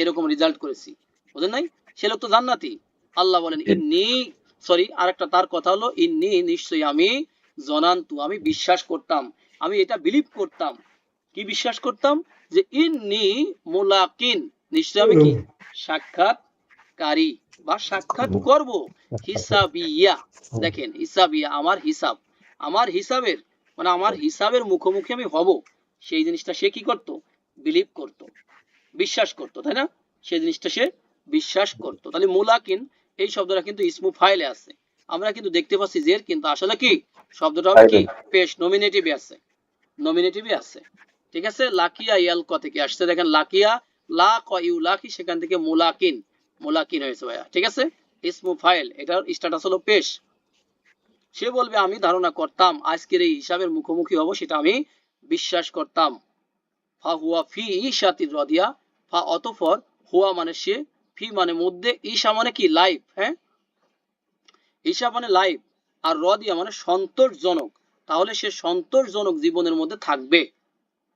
এরকম রেজাল্ট করেছি। বুঝলেন নাই? সে লোক তো জান্নাতি। আল্লাহ বলেন ইন্নি সরি আরেকটা তার কথা হলো ইন্নি নিশ্চয়ই আমি জনান্তু আমি বিশ্বাস করতাম। আমি এটা বিলিভ করতাম। কি বিশ্বাস করতাম? যে ইন্নি মুলাকিন নিশ্চয় আমি কি? সাক্ষাৎকারী বা সাক্ষাৎ করব। হিসাবিয়া। দেখেন হিসাবিয়া আমার হিসাব। আমার হিসাবের মানে আমার হিসাবের মুখোমুখি আমি হব। সেই জিনিসটা সে কি করত? বিলিভ করত। বিশ্বাস করত তাই না? সেই জিনিসটা সে বিশ্বাস করত। তাহলে মুলাকিন এই শব্দটা কিন্তু ইসমু ফাইলে আছে। আমরা কিন্তু দেখতে পাচ্ছি যে কিন্তু আসলে কি? শব্দটা কি? পেশ নমিনেটিভে আছে। নমিনেটিভে আছে। ঠিক আছে? লাকিয়া ইয়াল ক থেকে আসছে। দেখেন লাকিয়া লা ক ইউ লাকি সেখান থেকে মুলাকিন। মুলাকিন হয়েছে ভাইয়া। ঠিক আছে? ইসমু ফাইল। এটার স্ট্যাটাস হলো পেশ। সে বলবে আমি ধারণা করতাম আজকের এই হিসাবের মুখোমুখি হব সেটা আমি বিশ্বাস করতাম। ফা হুয়া ফি ঈশাতির রদিয়া। ফা অতঃপর হুয়া মানে সে, ফি মানে মধ্যে, ঈশা মানে কি? লাইফ হ্যাঁ? ঈশা মানে লাইফ আর রদিয়া মানে সন্তোষজনক। তাহলে সে সন্তোষজনক জীবনের মধ্যে থাকবে।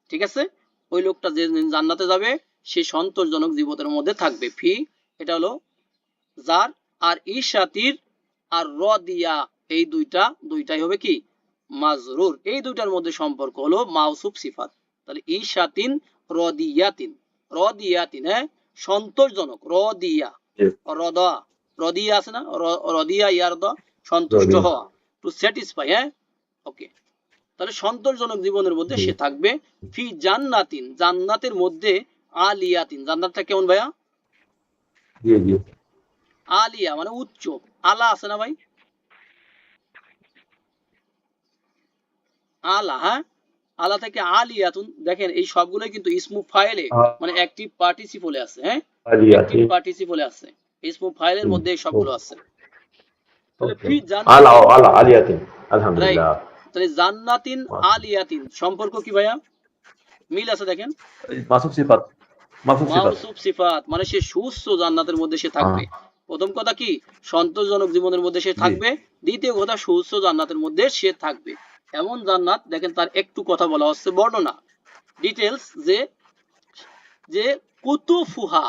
ঠিক আছে? ওই লোকটা যে জান্নাতে যাবে, সে সন্তোষজনক জীবনের মধ্যে থাকবে। ফি, এটা হলো যার আর ঈশাতির আর রদিয়া এই দুইটা, দুইটাই হবে কি? মাজরুর। এই দুইটার মধ্যে সম্পর্ক হলো মাউসুফ সিফাত। তাহলে ঈশাতিন, রদিয়াতিন। রদিয়াতিন হ্যাঁ সন্তোষজনক রদিয়া। জি। রদা রদিয়া আছে না? র- রদিয়া ইয়ার দ সন্তুষ্ট হওয়া। টু স্যাটিসফাই হ্যাঁ? ওকে তাহলে সন্তোষজনক জীবনের মধ্যে সে থাকবে ফি জান্নাতিন জান্নাতের মধ্যে আলিয়াতিন। জান্নাতটা কেমন ভাইয়া? আলিয়া মানে উচ্চ। আলা আছে না ভাই? আলা হ্যাঁ? আলা থেকে আলিয়াতুন দেখেন এই সবগুলোই কিন্তু ইসমু ফাইলে মানে অ্যাক্টিভ পার্টিসিপলে আছে হ্যাঁ? অ্যাক্টিভ পার্টিসিপলে আছে। ইসমু ফাইলের মধ্যে এই সবগুলো আছে। তাহলে ফি আলা আলা আলিয়াতিন। আলহামদুলিল্লাহ। তাহলে জান্নাতিন আলিয়াতিন সম্পর্ক কি ভাইয়া? মিল আছে দেখেন। মাসুফ সিফাত। মাসুফ সিফাত। মানে সে সুস্থ জান্নাতের মধ্যে সে থাকবে। প্রথম কথা কি? সন্তোষজনক জীবনের মধ্যে সে থাকবে। দ্বিতীয় কথা সুস্থ জান্নাতের মধ্যে সে থাকবে। এমন জান্নাত দেখেন তার একটু কথা বলা হচ্ছে বর্ণনা। ডিটেলস যে যে কুতুফুহা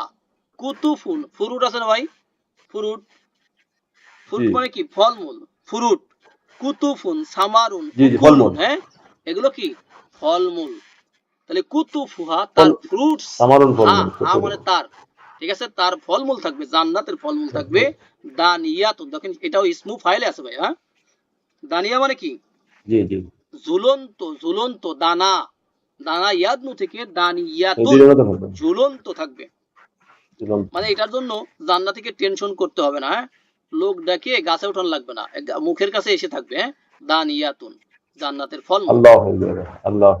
কুতুফুন ফুরুট আছে না ভাই? ফুরুট। ফ্রুট। মানে কি? ফলমূল। ফ্রুট। কুতুফুন সামারুন ফলমূল। হ্যাঁ? এগুলো কি? ফলমূল। তাহলে কুতুফুহা তার ফ্রুট সামারুন ফলমূল, হ্যাঁ হ্যাঁ মানে তার। ঠিক আছে? তার ফলমূল থাকবে জান্নাতের ফলমূল থাকবে। দানিয়াতুন দেখেন এটাও ইসমু ফাইলে আছে ভাই হ্যাঁ? দানিয়া মানে কি? জি জি। ঝুলন্ত ঝুলন্ত দানা দানা ইয়াদনু থেকে ঝুলন্ত থাকবে। মানে এটার জন্য জান্না থেকে টেনশন করতে হবে না হ্যাঁ? লোক ডাকে গাছে উঠান লাগবে না মুখের কাছে এসে থাকবে হ্যাঁ? দানিয়াতুন জান্নাতের ফল।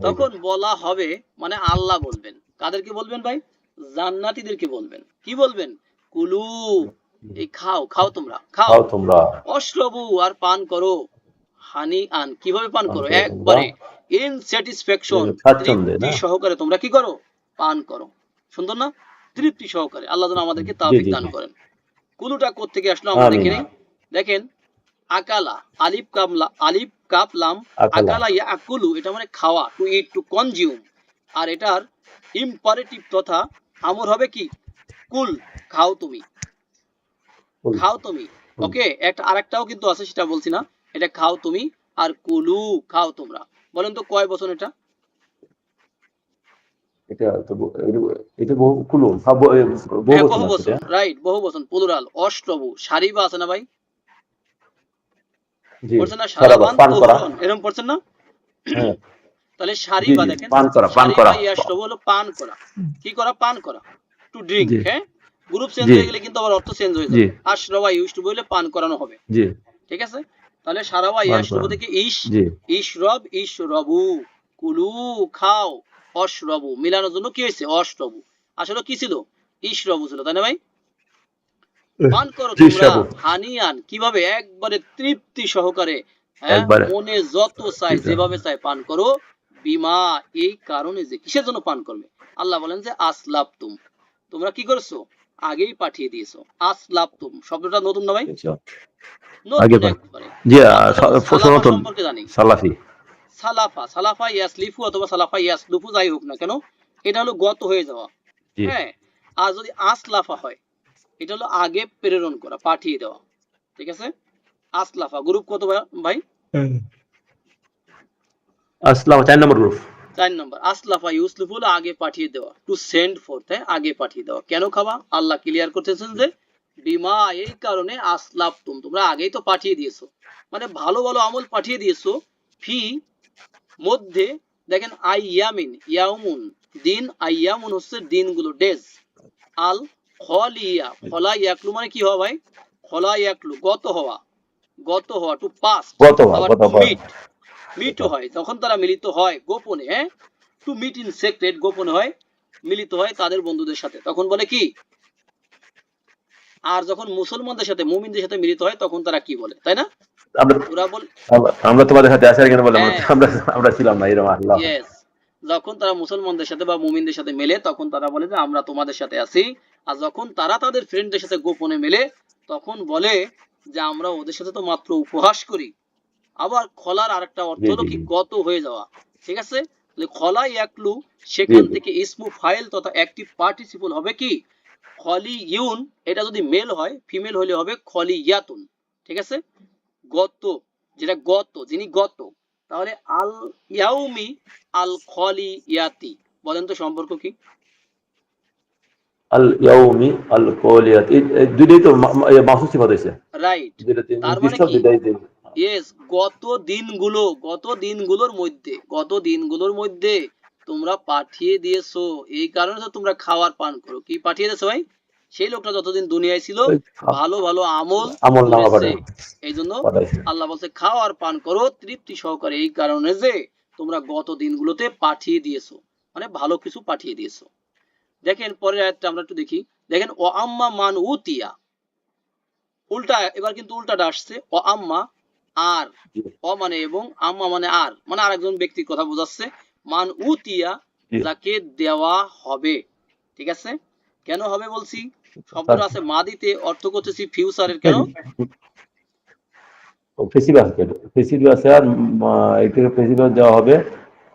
তখন বলা হবে মানে আল্লাহ বলবেন। কাদেরকে বলবেন ভাই? জান্নাতীদেরকে বলবেন। কি বলবেন? কুলু এই খাও খাও তোমরা খাও। খাও তোমরা। অশ্রবু আর পান করো। হানি আন। কীভাবে পান করো? একবারে ইন স্যাটিসফ্যাকশন স্বাচ্ছন্দ্যে, তৃপ্তি সহকারে তোমরা কি করো? পান করো। সুন্দর না? তৃপ্তি সহকারে। আল্লাহ যেন আমাদেরকে তাওফিক দান। করেন। কুলুটা কোত্থেকে আসলো আমরা। দেখে দেখেন আকালা আলিফ কামলা আলিফ কাপ লাম আকালা। আকালা ইয়া আকুলু এটা মানে খাওয়া টু ইট টু কনজিউম আর এটার ইম্পারেটিভ তথা আমর হবে কি? কুল খাও তুমি। খাও তুমি। ওকে? একটা আরেকটাও কিন্তু আছে সেটা বলছি না। এটা খাও তুমি আর কুলু খাও তোমরা। বলেন তো কয় বছর এটা? এটা তো ব- এটা বহু কুলু ব- এ, বহু বচন বহু আছে বছর এটা। রাইট বহু বছর প্লুরাল অষ্টবু সারিবা আছে না ভাই? জি পড়ছেন না? সারাবান পান এরকম পড়ছেন না? হ্যাঁ। তাহলে সারিবা জি, জি, দেখেন। পান করা, পান করা। ইয়াশরবু হলো পান করা। কি করা? পান করা। টু ড্রিঙ্ক হ্যাঁ? গ্রুপ চেঞ্জ হয়ে গেলে কিন্তু আবার অর্থ চেঞ্জ হয়ে। যাবে। আশরবা ইউজ টু বলে পান করানো হবে। জি। ঠিক আছে? তাহলে ইয়াশরবু করানো। থেকে ইশ জি। ইশরব ইশরবু। কুলু খাও অশরবু। মিলানোর জন্য কি হয়েছে? অশরবু। আসলে কি ছিল? ইশরবু ছিল তাই না ভাই? পান করো তোমরা হানিয়ান কীভাবে? একবারে তৃপ্তি সহকারে হ্যাঁ? মনে যত চাই যেভাবে চাই পান করো। বিমা এই কারণে যে কিসের জন্য পান করবে? আল্লাহ বলেন যে আসলাপ তুম তোমরা কি করছ? আগেই পাঠিয়ে দিয়েছ। আসলাপ তুম। শব্দটা নতুন না ভাই? আগে একবারে। জি সনাতন সালাফি। সালাফা সালাফা ইয়াসলিফু অথবা সালাফা ইয়াসলুফু যাই হোক না কেন এটা হলো গত হয়ে যাওয়া। হ্যাঁ আর যদি আসলাফা হয় এটা হলো আগে প্রেরণ করা পাঠিয়ে দেওয়া। ঠিক আছে? আসলাফা গ্রুপ কত ভাই- ভাই আসসালাম চার নম্বর গ্রুপ। চার নম্বর আসলাফা ইউসলিফ হলো আগে পাঠিয়ে দেওয়া টু সেন্ড ফোর্থ হ্যাঁ আগে পাঠিয়ে দেওয়া। কেন খাবা আল্লাহ ক্লিয়ার করতেছেন যে বিমা এই কারণে আসলাফ তুম তোমরা আগেই তো পাঠিয়ে দিয়েছ। মানে ভালো ভালো আমল পাঠিয়ে দিয়েছ ফি মধ্যে দেখেন আইয়ামিন ইয়াউমুন দিন আইয়ামুন হচ্ছে দিনগুলো ডেজ আল খলিয়া খলা ইয়াকলু মানে কি হওয়া ভাই? খলা ইয়াকলু গত হওয়া। গত হওয়া টু পাস গত হওয়া, গত হওয়া। মিট হয় যখন তারা মিলিত হয় গোপনে হ্যাঁ? টু মিট ইন সেক্রেট গোপনে হয় মিলিত হয় তাদের বন্ধুদের সাথে। তখন বলে কি? আর যখন মুসলমানদের সাথে মুমিনদের সাথে মিলিত হয় তখন তারা কি বলে তাই না? আমরা ওরা বল আমরা- আমরা তোমাদের সাথে আছি আর কেন বলে হ্যাঁ। আমরা আমরা ছিলাম না এরকম আল্লাহ। যখন তারা মুসলমানদের সাথে বা মুমিনদের সাথে মেলে তখন তারা বলে যে আমরা তোমাদের সাথে আছি। আর যখন তারা তাদের ফ্রেন্ডদের সাথে গোপনে মেলে তখন বলে যে আমরা ওদের সাথে তো মাত্র উপহাস করি। আবার খলার আরেকটা অর্থ হলো কি গত হয়ে যাওয়া ঠিক আছে? তাহলে খলা ইয়াকলু সেখান। থেকে ইসমু ফাইল তথা অ্যাক্টিভ পার্টিসিপল হবে কি? খলি ইউন এটা যদি মেল হয় ফিমেল হলে হবে খলি ইয়াতুন ঠিক আছে? গত যেটা গত যিনি গত তাহলে আল ইয়াউমি আল খলি ইয়াতি বলেন তো সম্পর্ক কি? আল ইয়াউমি আল এই এই দুইটাই তো মাসুস সিফাত হইছে রাইট তার মানে কি? ইয়েস গত দিনগুলো গত দিনগুলোর মধ্যে গত দিনগুলোর মধ্যে তোমরা পাঠিয়ে দিয়েছ? এই কারণে তো তোমরা খাওয়ার পান করো। কি পাঠিয়ে দিয়েছ ভাই? সেই লোকটা যতদিন দুনিয়ায় ছিল ভালো ভালো আমল আমল। এই জন্য আল্লাহ বলছে খাও আর পান করো তৃপ্তি সহকারে। এই কারণে যে তোমরা গত দিনগুলোতে পাঠিয়ে দিয়েছ। মানে ভালো কিছু পাঠিয়ে দিয়েছ। দেখেন পরের আয়াতটা আমরা একটু দেখি। দেখেন ও আম্মা মান উতিয়া। উল্টা এবার কিন্তু উল্টাটা আসছে। ও আম্মা আর অ মানে এবং আম্মা মানে আর। মানে আরেকজন ব্যক্তির কথা বোঝাচ্ছে মান উতিয়া যাকে দেওয়া হবে। ঠিক আছে? কেন হবে বলছি? শব্দটা আছে মাদিতে অর্থ করতেছি ফিউচারের কেন? ফেসিবাস ফেসিবাস আছে আর এটাকে ফেসিবাস দেওয়া হবে।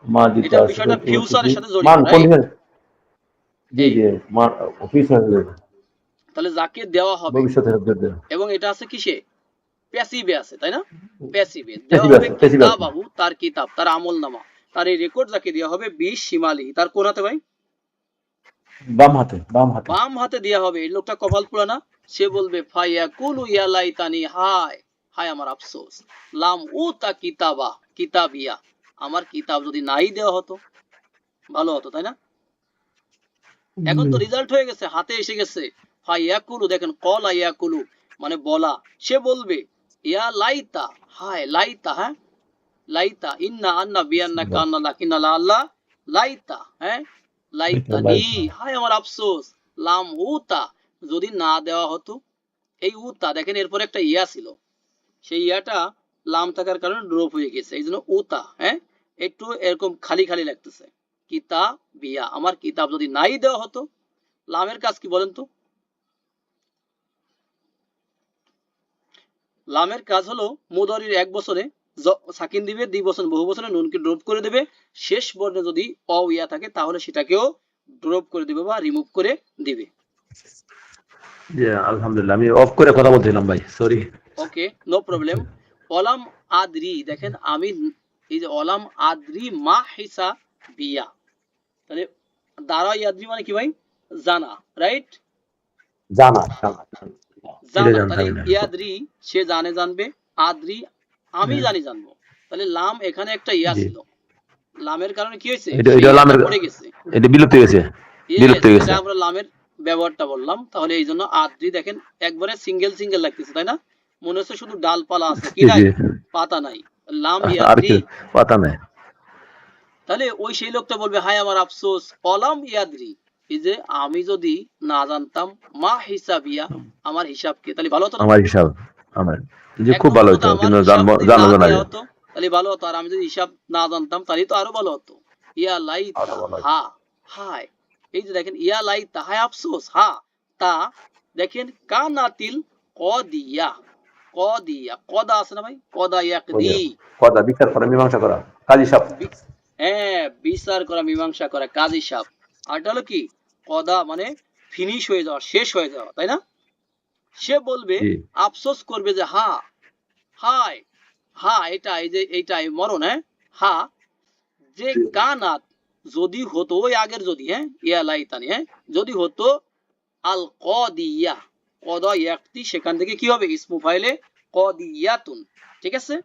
মা দিতে এটা আসবে বিষয়টা ফিউচারের সাথে জড়িত, right? কন্ডিশন জি জি তাহলে যাকে দেওয়া হবে ভবিষ্যতের এবং এটা আছে কিসে? প্যাসিভে আছে তাই না? প্যাসিভে দেওয়া হবে কিতাবাহু তার কিতাব তার তার এই রেকর্ড যাকে দেওয়া হবে বিশ শিমালি তার কোন হাতে ভাই? বাম হাতে বাম হাতে। বাম হাতে দেওয়া হবে। এই লোকটা কপাল পোড়া না। সে বলবে ফাইয়া কুলু হায় হায় আমার আফসোস। লাম উ তা কিতাবা কিতাবিয়া। আমার কিতাব যদি নাই দেওয়া হতো ভালো হতো তাই না? এখন তো রেজাল্ট হয়ে গেছে হাতে এসে গেছে। ফাইয়াকুলু দেখেন কলা ইয়াকুলু মানে বলা। সে বলবে ইয়া লাইতা হায় লাইতা হ্যাঁ লাইতা ইন্না আন্না বিয়ান্না কান্না লাকিন্না লা আল্লাহ লাইতা হ্যাঁ লাইতা নি হায় আমার আফসোস লাম উতা যদি না দেওয়া হতো এই উতা দেখেন এরপর একটা ইয়া ছিল। সেই ইয়াটা লাম থাকার কারণে ড্রপ হয়ে গেছে। এই জন্য উতা হ্যাঁ? একটু এরকম খালি খালি লাগতেছে। কিতাব বিয়া আমার কিতাব যদি নাই দেওয়া হতো লামের কাজ কি বলেন তো? লামের কাজ হলো মুদরির এক বছরে সাকিন দিবে দুই বছর বহু বছরে নুনকে ড্রপ করে দেবে। শেষ বর্ণে যদি অ ইয়া থাকে তাহলে সেটাকেও ড্রপ করে দিবে বা রিমুভ করে দিবে। আলহামদুলিল্লাহ। আমি অফ করে কথা বলছিলাম ভাই সরি ওকে নো প্রবলেম অলাম আদরি দেখেন আমি এই যে অলাম আদরি মা হিসা বিয়া। তাহলে দাঁড়া আদরি মানে কি ভাই? জানা রাইট জানা জানা। ইয়াদরি সে জানে জানবে আদরি আমি হ্যাঁ। জানি জানব। তাহলে লাম এখানে একটা ইয়া ছিল। লামের কারণে কি হয়েছে? এটা- সেই এটা ইয়াটা লামের- পড়ে গেছে। এটা বিলুপ্ত হয়ে Yes, বিলুপ্ত হয়ে গেছে। এটা আমরা লামের ব্যবহারটা বললাম তাহলে এই জন্য আদ্রি দেখেন একবারে সিঙ্গেল সিঙ্গেল লাগতেছে তাই না? মনে হচ্ছে শুধু ডালপালা আছে কি নাই? পাতা নাই। লাম ইয়াদ্রি। পাতা নাই। তাহলে ওই সেই লোকটা বলবে হায় আমার আফসোস অলাম ইয়াদ্রি। এই যে আমি যদি না জানতাম মা হিসাবিয়া আমার হিসাবকে তাহলে ভালো হতো আমার হিসাব আমার। যে খুব ভালো হতো কিন্তু হিসাব জানব জানব না তাহলে ভালো হতো। আর আমি যদি হিসাব না জানতাম তাহলে তো আরও ভালো হতো। ইয়া লাই হা হায়। এই যে দেখেন ইয়া লাই হায় আফসোস হা। তা দেখেন কানাতিল কদিয়া। কদিয়া। কদা আছে না ভাই? কদা ইয়াকদি। কথা বিচার করা মীমাংসা করা। কাজী সাহেব। হ্যাঁ বিচার করা মীমাংসা করা কাজী সাপ আর হলো কি? কদা মানে ফিনিশ হয়ে যাওয়া শেষ হয়ে যাওয়া তাই না? সে বলবে আফসোস করবে যে হা হায় হা এটা এই যে এইটা এই মরণ হ্যাঁ? হা যে কানাত যদি হতো ওই আগের যদি হ্যাঁ? ইয়া লাইতানি হ্যাঁ? যদি হতো আল কদিয়া কদ একটি সেখান থেকে কি হবে? ইসমু ফাইলে কদিয়াতুন ঠিক আছে?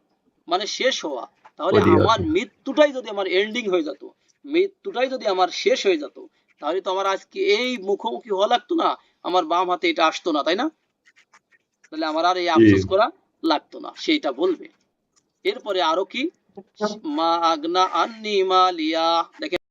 মানে শেষ হওয়া। তাহলে আমার মৃত্যুটাই যদি আমার এন্ডিং হয়ে যেত মৃত্যুটাই যদি আমার শেষ হয়ে যেত তাহলে তো আমার আজকে এই মুখোমুখি হওয়া লাগতো না। আমার বাম হাতে এটা আসতো না তাই না? তাহলে আমার আর এই আফসোস করা লাগতো না সেইটা বলবে। এরপরে আরও কি? মা আগনা আন্নি মালিয়া। দেখেন